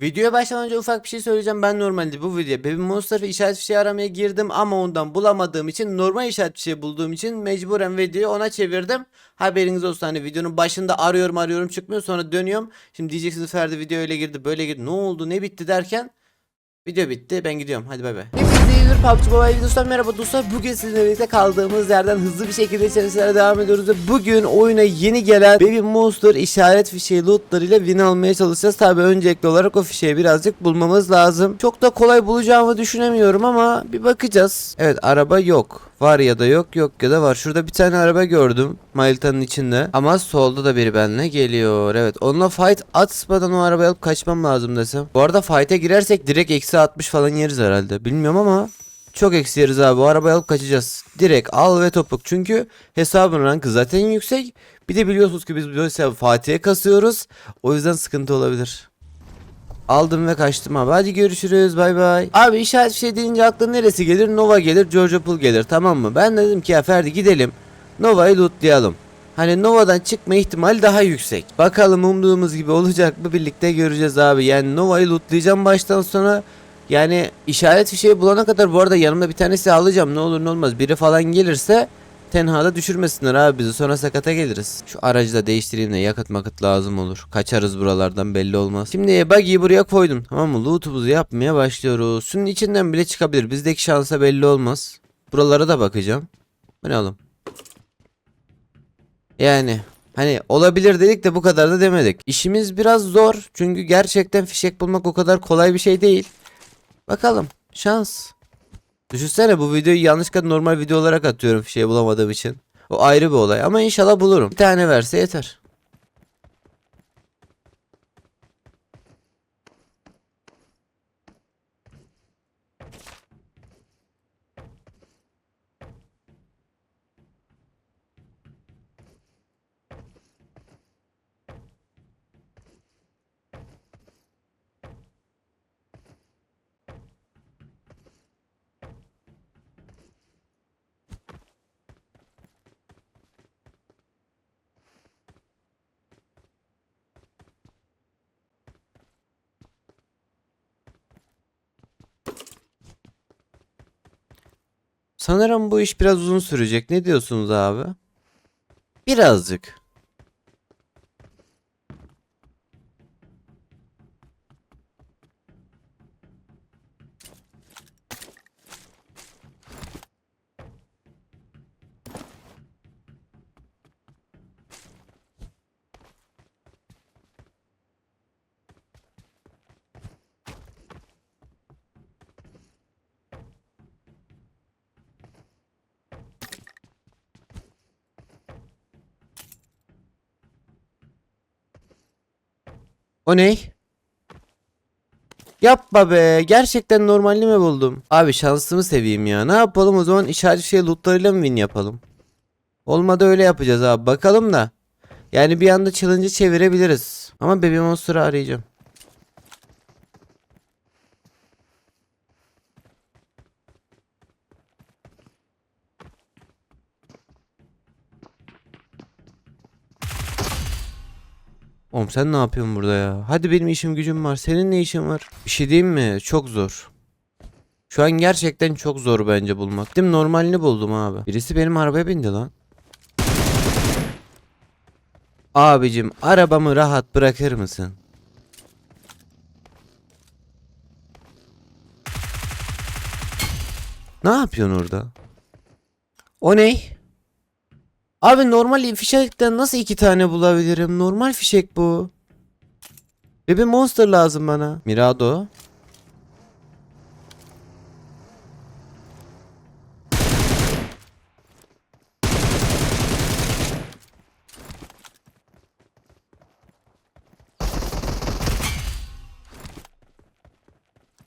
Videoya başlamadan önce ufak bir şey söyleyeceğim. Ben normalde bu videoya Baby Monster işaret fişeği aramaya girdim ama ondan bulamadığım için normal işaret fişeği bulduğum için mecburen videoyu ona çevirdim. Haberiniz olsun hani videonun başında arıyorum arıyorum çıkmıyor sonra dönüyorum. Şimdi diyeceksiniz Ferdi video öyle girdi böyle girdi ne oldu ne bitti derken Video bitti ben gidiyorum hadi bay bay. PUBG Mobile videosundan merhaba dostlar. Bugün sizinle birlikte kaldığımız yerden hızlı bir şekilde içerisilere devam ediyoruz. Ve bugün oyuna yeni gelen Baby Monster işaret fişeği lootlarıyla win almaya çalışacağız. Tabi öncelikli olarak o fişeği birazcık bulmamız lazım. Çok da kolay bulacağımı düşünemiyorum ama bir bakacağız. Evet araba yok. Var ya da yok yok ya da var. Şurada bir tane araba gördüm. Malta'nın içinde. Ama solda da biri benimle geliyor. Evet onunla fight atmadan o arabayı alıp kaçmam lazım desem. Bu arada fight'e girersek direkt eksi 60 falan yeriz herhalde. Bilmiyorum ama çok eksi abi. O arabayı alıp kaçacağız. Direkt al ve topuk. Çünkü hesabın rankı zaten yüksek. Bir de biliyorsunuz ki biz bu hesabı Fatih'e kasıyoruz. O yüzden sıkıntı olabilir. Aldım ve kaçtım abi. Hadi görüşürüz. Bay bay. Abi işaret şey deyince aklın neresi gelir? Nova gelir, Georgia Pool gelir. Tamam mı? Ben de dedim ki ya Ferdi gidelim. Nova'yı lootlayalım. Hani Nova'dan çıkma ihtimali daha yüksek. Bakalım umduğumuz gibi olacak mı birlikte göreceğiz abi. Yani Nova'yı lootlayacağım baştan sona. Yani işaret fişeği bulana kadar bu arada yanımda bir tanesi alacağım. Ne olur ne olmaz. Biri falan gelirse tenhada düşürmesinler abi bizi sonra sakata geliriz. Şu aracı da değiştireyim de yakıt makıt lazım olur. Kaçarız buralardan belli olmaz. Şimdi buggy'yi buraya koydum tamam mı? Loot'umuzu yapmaya başlıyoruz. Şunun içinden bile çıkabilir. Bizdeki şansa belli olmaz. Buralara da bakacağım. Bu ne oğlum? Yani hani olabilir dedik de bu kadar da demedik. İşimiz biraz zor. Çünkü gerçekten fişek bulmak o kadar kolay bir şey değil. Bakalım. Şans. Düşünsene bu videoyu yanlışlıkla normal video olarak atıyorum fişeği bulamadığım için. O ayrı bir olay ama inşallah bulurum. Bir tane verse yeter. Sanırım bu iş biraz uzun sürecek. Ne diyorsunuz abi? Birazcık. O ne? Yapma be. Gerçekten normalini mi buldum? Abi şansımı seveyim ya. Ne yapalım o zaman işaret şey lootlarıyla mı win yapalım? Olmadı öyle yapacağız abi. Bakalım da. Yani bir anda challenge'ı çevirebiliriz. Ama Baby Monster'ı arayacağım. Oğlum sen ne yapıyorsun burada ya? Hadi benim işim gücüm var. Senin ne işin var? Bir şey diyeyim mi? Çok zor. Şu an gerçekten çok zor bence bulmak. Mi? Normalini buldum abi. Birisi benim arabaya bindi lan. Abicim arabamı rahat bırakır mısın? Ne yapıyorsun orada? O ne? Abi normal fişekten nasıl iki tane bulabilirim? Normal fişek bu. Ve bir monster lazım bana. Mirado.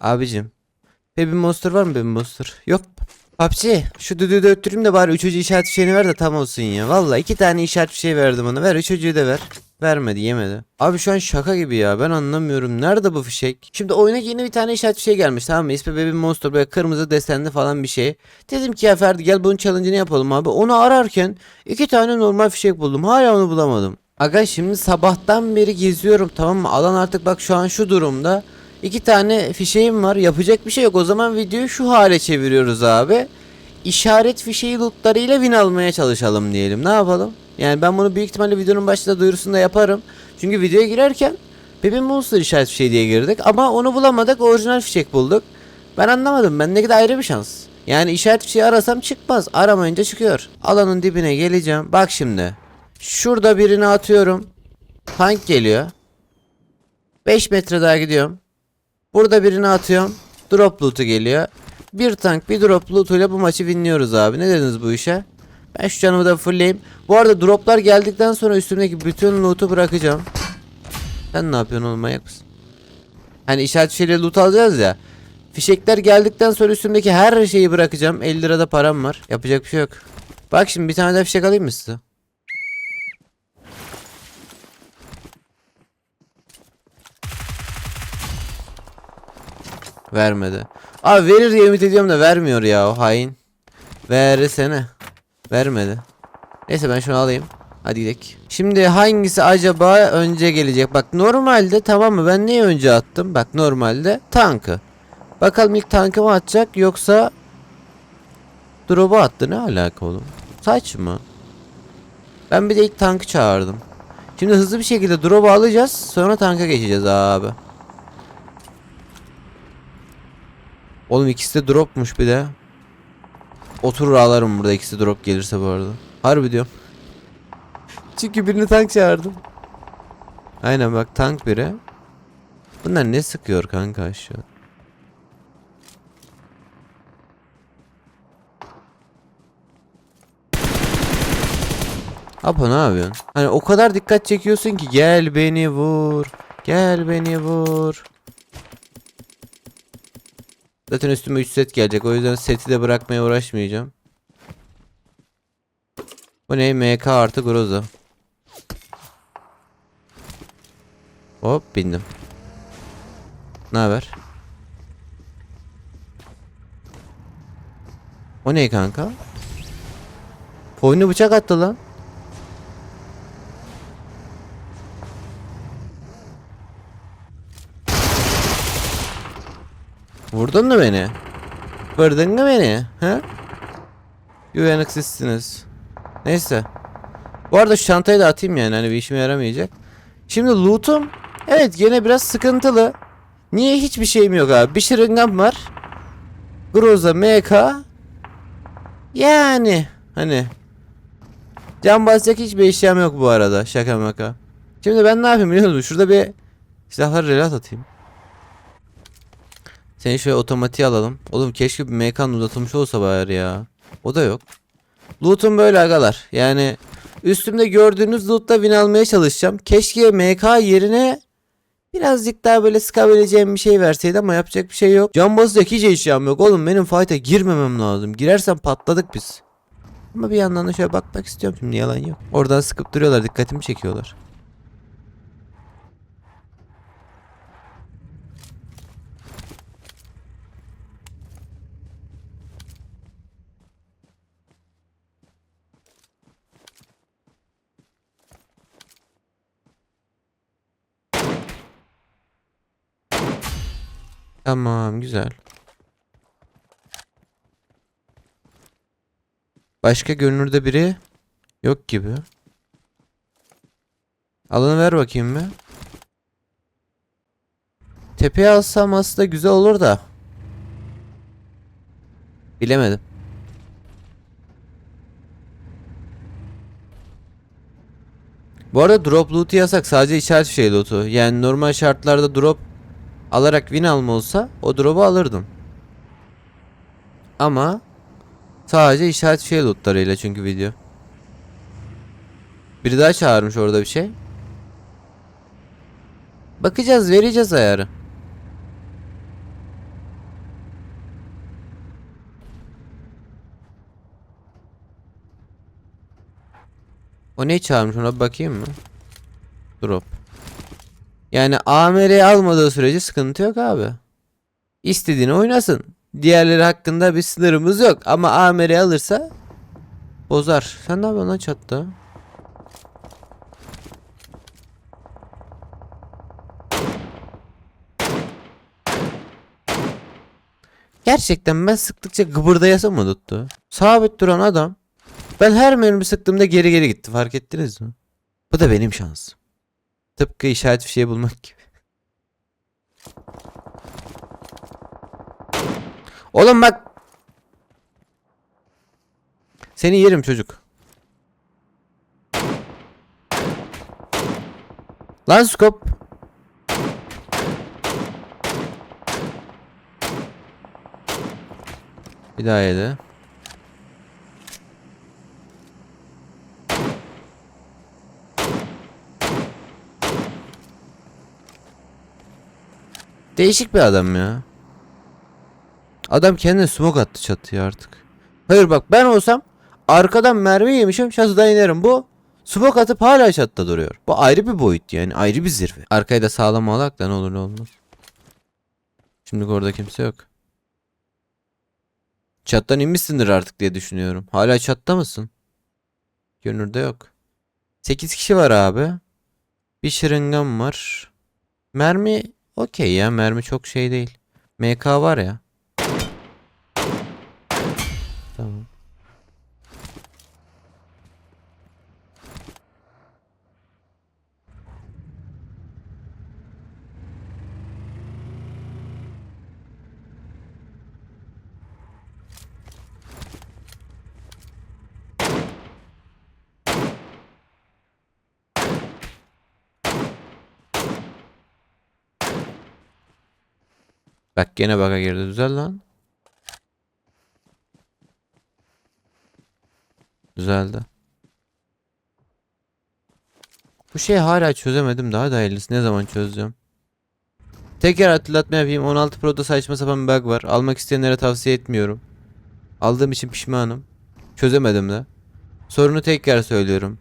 Abicim. Baby Monster var mı Baby Monster? Yok. PUBG şu düdüğü de de bari üçüncü işaret fişeğini ver de tam olsun ya. Valla iki tane işaret fişeği verdim ona. Ver üçüncüyü de ver. Vermedi yemedi. Abi şu an şaka gibi ya ben anlamıyorum. Nerede bu fişek? Şimdi oyuna yeni bir tane işaret fişeği gelmiş tamam mı? İsmi Baby Monster böyle kırmızı desenli falan bir şey. Dedim ki ya Ferdi gel bunun challenge'ını yapalım abi. Onu ararken iki tane normal fişek buldum. Hala onu bulamadım. Aga şimdi sabahtan beri geziyorum tamam mı? Alan artık bak şu an şu durumda. İki tane fişeğim var. Yapacak bir şey yok. O zaman videoyu şu hale çeviriyoruz abi. İşaret fişeği lootlarıyla win almaya çalışalım diyelim. Ne yapalım? Yani ben bunu büyük ihtimalle videonun başında duyurusunda yaparım. Çünkü videoya girerken Baby Monster işaret fişeği diye girdik. Ama onu bulamadık. Orijinal fişek bulduk. Ben anlamadım. Bendeki de ayrı bir şans. Yani işaret fişeği arasam çıkmaz. Aramayınca çıkıyor. Alanın dibine geleceğim. Bak şimdi. Şurada birini atıyorum. Tank geliyor. 5 metre daha gidiyorum. Burada birini atıyorum. Drop loot'u geliyor. Bir tank bir drop loot'uyla bu maçı winliyoruz abi. Ne dediniz bu işe? Ben şu canımı da fullleyeyim. Bu arada droplar geldikten sonra üstümdeki bütün loot'u bırakacağım. Sen ne yapıyorsun oğlum manyak mısın? Hani işaret fişeğiyle loot alacağız ya. Fişekler geldikten sonra üstümdeki her şeyi bırakacağım. 50 lirada param var. Yapacak bir şey yok. Bak şimdi bir tane daha fişek alayım mı size? Vermedi. Abi verir diye ümit ediyorum da vermiyor ya o hain. Versene. Vermedi. Neyse ben şunu alayım. Hadi gidelim. Şimdi hangisi acaba önce gelecek? Bak normalde tamam mı? Ben neyi önce attım? Bak normalde tankı. Bakalım ilk tankı mı atacak yoksa drop'u attı. Ne alaka oğlum? Saçma. Ben bir de ilk tankı çağırdım. Şimdi hızlı bir şekilde drop'u alacağız. Sonra tanka geçeceğiz abi. Oğlum ikisi de dropmuş bir de. Oturur ağlarım burada ikisi drop gelirse bu arada. Harbi diyorum. Çünkü birini tank çağırdım. Aynen bak tank biri. Bunlar ne sıkıyor kanka aşağı? Apo ne yapıyorsun? Hani o kadar dikkat çekiyorsun ki gel beni vur. Gel beni vur. Zaten üstüme 3 set gelecek. O yüzden seti de bırakmaya uğraşmayacağım. Bu ne? MK artı Groza. Hop bindim. Ne haber? O ne kanka? Boynu bıçak attı lan. Vurdun mu beni? Vurdun mu beni? Ha? Uyanıksızsınız. Neyse. Bu arada şu çantayı da atayım yani hani bir işime yaramayacak. Şimdi loot'um evet gene biraz sıkıntılı. Niye hiçbir şeyim yok abi? Bir şırıngam var. Groza MK. Yani hani Can basacak hiçbir eşyam yok bu arada. Şaka maka. Şimdi ben ne yapayım biliyor musun? Şurada bir silahları relat atayım. Seni şöyle otomatiğe alalım. Oğlum keşke bir mekan uzatılmış olsa bari ya. O da yok. Loot'um böyle agalar. Yani üstümde gördüğünüz loot'ta win almaya çalışacağım. Keşke MK yerine birazcık daha böyle sıkabileceğim bir şey verseydi ama yapacak bir şey yok. Can basacak hiç eşyam yok. Oğlum benim fight'a girmemem lazım. Girersem patladık biz. Ama bir yandan da şöyle bakmak istiyorum şimdi yalan yok. Oradan sıkıp duruyorlar dikkatimi çekiyorlar. Tamam güzel. Başka görünürde biri yok gibi. Alanı ver bakayım bir. Tepeye alsam aslında güzel olur da. Bilemedim. Bu arada drop loot'u yasak. Sadece işaret şey loot'u. Yani normal şartlarda drop alarak win alma olsa o drop'u alırdım. Ama sadece işaret şey lootlarıyla çünkü video. Biri daha çağırmış orada bir şey. Bakacağız vereceğiz ayarı. O ne çağırmış ona bakayım mı? Drop. Yani AMR'yi almadığı sürece sıkıntı yok abi. İstediğini oynasın. Diğerleri hakkında bir sınırımız yok. Ama AMR'yi alırsa bozar. Sen ne yapıyorsun lan çatta? Gerçekten ben sıktıkça gıbırdayası mı tuttu? Sabit duran adam. Ben her mermi sıktığımda geri geri gitti fark ettiniz mi? Bu da benim şansım. Tıpkı işaret fişeği bulmak gibi. Oğlum bak. Seni yerim çocuk. Lan skop. Bir daha yedi. Değişik bir adam ya. Adam kendine smoke attı çatıya artık. Hayır bak ben olsam arkadan mermi yemişim çatıdan inerim. Bu smoke atıp hala çatıda duruyor. Bu ayrı bir boyut yani ayrı bir zirve. Arkayı da sağlam alak da ne olur ne olmaz. Şimdi orada kimse yok. Çattan inmişsindir artık diye düşünüyorum. Hala çatta mısın? Görünürde yok. 8 kişi var abi. Bir şırıngam var. Mermi okey ya. Mermi çok şey değil. MK var ya. Bak gene baka girdi. Düzel lan. Düzeldi. Bu şeyi hala çözemedim daha da hayırlısı ne zaman çözeceğim. Tekrar hatırlatma yapayım 16 Pro'da saçma sapan bir bug var. Almak isteyenlere tavsiye etmiyorum. Aldığım için pişmanım. Çözemedim de. Sorunu tekrar söylüyorum.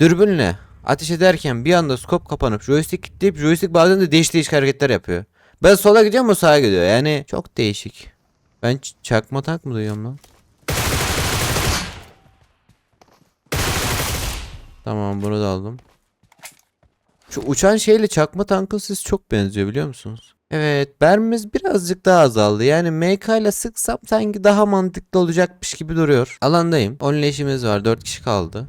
Dürbünle ateş ederken bir anda skop kapanıp joystick kilitleyip joystick bazen de değiş değişik hareketler yapıyor. Ben sola gidiyorum o sağa gidiyor. Yani çok değişik. Ben çakma tank mı duyuyorum lan? Tamam bunu da aldım. Şu uçan şeyle çakma tankın sesi çok benziyor biliyor musunuz? Evet mermimiz birazcık daha azaldı. Yani MK ile sıksam sanki daha mantıklı olacakmış gibi duruyor. Alandayım. 10 leşimiz var. 4 kişi kaldı.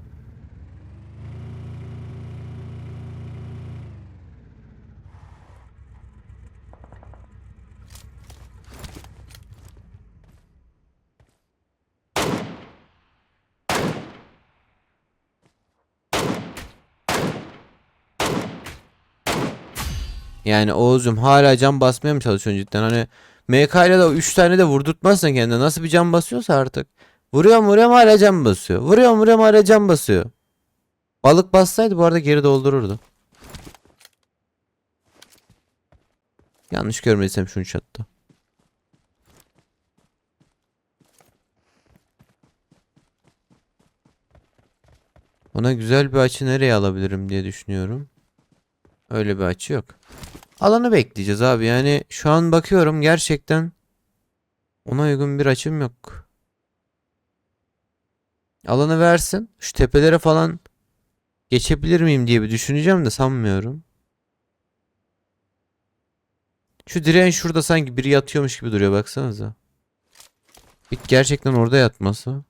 Yani Oğuz'um hala cam basmaya mı çalışıyorsun cidden? Hani MK ile de 3 tane de vurdurtmazsan kendine nasıl bir cam basıyorsa artık. Vuruyorum vuruyorum hala cam basıyor. Vuruyorum vuruyorum hala cam basıyor. Balık bassaydı bu arada geri doldururdu. Yanlış görmediysem şunu çattı. Ona güzel bir açı nereye alabilirim diye düşünüyorum. Öyle bir açı yok. Alanı bekleyeceğiz abi. Yani şu an bakıyorum gerçekten ona uygun bir açım yok. Alanı versin. Şu tepelere falan geçebilir miyim diye bir düşüneceğim de sanmıyorum. Şu direğin şurada sanki biri yatıyormuş gibi duruyor baksanıza. Gerçekten orada yatması.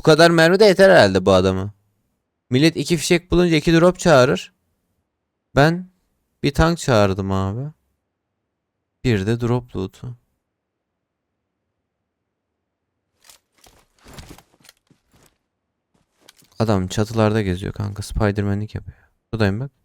Bu kadar mermi de yeter herhalde bu adamı. Millet iki fişek bulunca iki drop çağırır. Ben bir tank çağırdım abi. Bir de drop loot'u. Adam çatılarda geziyor kanka. Spiderman'lik yapıyor. Buradayım bak.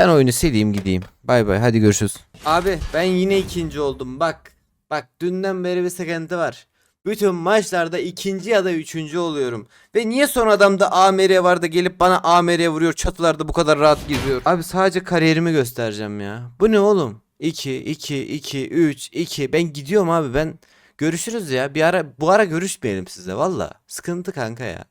Ben oyunu sileyim gideyim. Bay bay hadi görüşürüz. Abi ben yine ikinci oldum bak. Bak dünden beri bir sıkıntı var. Bütün maçlarda ikinci ya da üçüncü oluyorum. Ve niye son adamda AMR var da gelip bana AMR vuruyor çatılarda bu kadar rahat giriyor. Abi sadece kariyerimi göstereceğim ya. Bu ne oğlum? 2, 2, 2, 3, 2. Ben gidiyorum abi ben. Görüşürüz ya. Bir ara bu ara görüşmeyelim sizle valla. Sıkıntı kanka ya.